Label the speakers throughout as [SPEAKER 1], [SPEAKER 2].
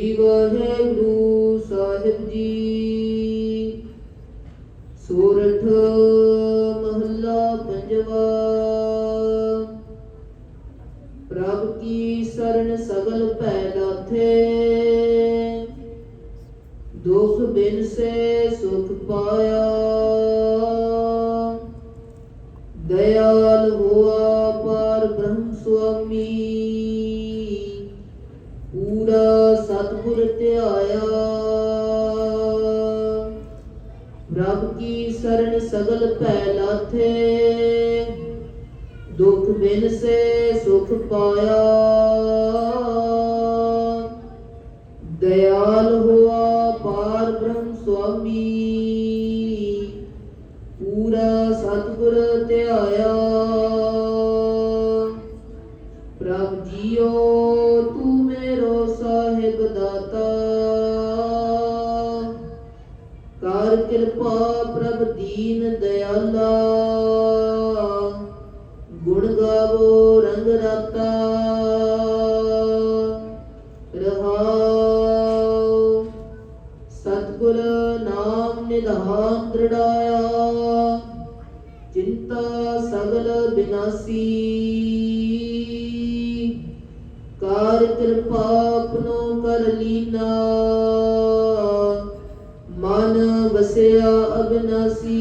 [SPEAKER 1] ਸ੍ਰੀ ਵਾਹਿਗੁਰੂ ਸਾਹਿਬ ਜੀ। ਸੂਰਠ ਮਹੱਲਾ ਪੰਜਵਾ। ਪ੍ਰਭ ਕੀ ਸ਼ਰਨ ਸਗਲ ਭੈ ਲਾਥੇ ਦੁਖ ਬਿਨ ਸੇ ਸੁਖ ਪਾਇਆ। ਦਇਆਲ ਹੋਆ ਪਰ ਬ੍ਰਹਮ ਸੁਆਮੀ। ਕੀ ਸਰਣ ਸਗਲ ਭੈ ਲਾਥੇ? ਦੁਖ ਬਿਨ ਸੇ ਸੁਖ ਪਾਇਆ। ਦਇਆਲ ਹੋਆ ਪਾਰ ਬ੍ਰਹਮ ਸੁਆਮੀ। ਪੂਰਾ ਸਤਿਗੁਰ ਧਿਆਇਆ। ਪ੍ਰਭ ਜੀਓ, ਤੂੰ ਮੇਰੋ ਸਾਹਿਬ ਦਾਤਾ। ਕਰ ਕਿਰਪਾ ਪ੍ਰਭ ਦੀਨ ਦਇਆਲਾ। ਗੁਣ ਗਾਵੋ ਰੰਗ ਰਾਤਾ। ਰਹਾਉ ਸਤਿਗੁਰ ਨਾਮ ਨਿਧਾਨ ਦ੍ਰਿੜਾਇਆ। ਚਿੰਤਾ ਸਗਲ ਬਿਨਾਸੀ। ਕਾਰ ਕਿਰਪਾ ਆਪਣੋ ਕਰ ਲੀਨਾ। ਮਨ ਵਸਿਆ ਅਬਨਾਸੀ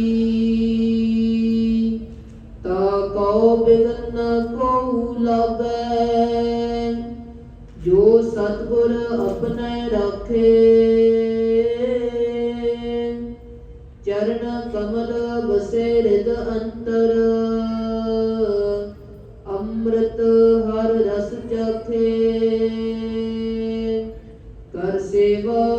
[SPEAKER 1] ਤਾ ਕਉ ਬਿਗਨ ਕਉ ਲਾਗੈ। ਜੋ ਸਤਿਗੁਰ ਆਪਣੇ ਰਾਖੇ। ਚਰਨ ਕਮਲ ਬਸੇ ਰਿਦ ਅੰਤਰ। ਅੰਮ੍ਰਿਤ ਹਰ ਰਸ ਚਾਖੇ। ਕਰ ਸੇਵਾ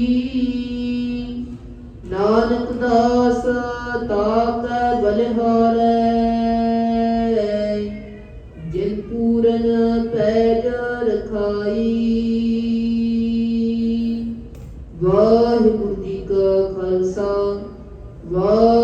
[SPEAKER 1] ਤਾਤ ਬਲਿਹਾਰ ਜਿਨ ਪੂਰਨ ਪੈਜ ਰਖਾਈ। ਵਾਹਿਗੁਰੂ ਜੀ ਕਾ ਖਾਲਸਾ ਵਾਹਿਗੁਰੂ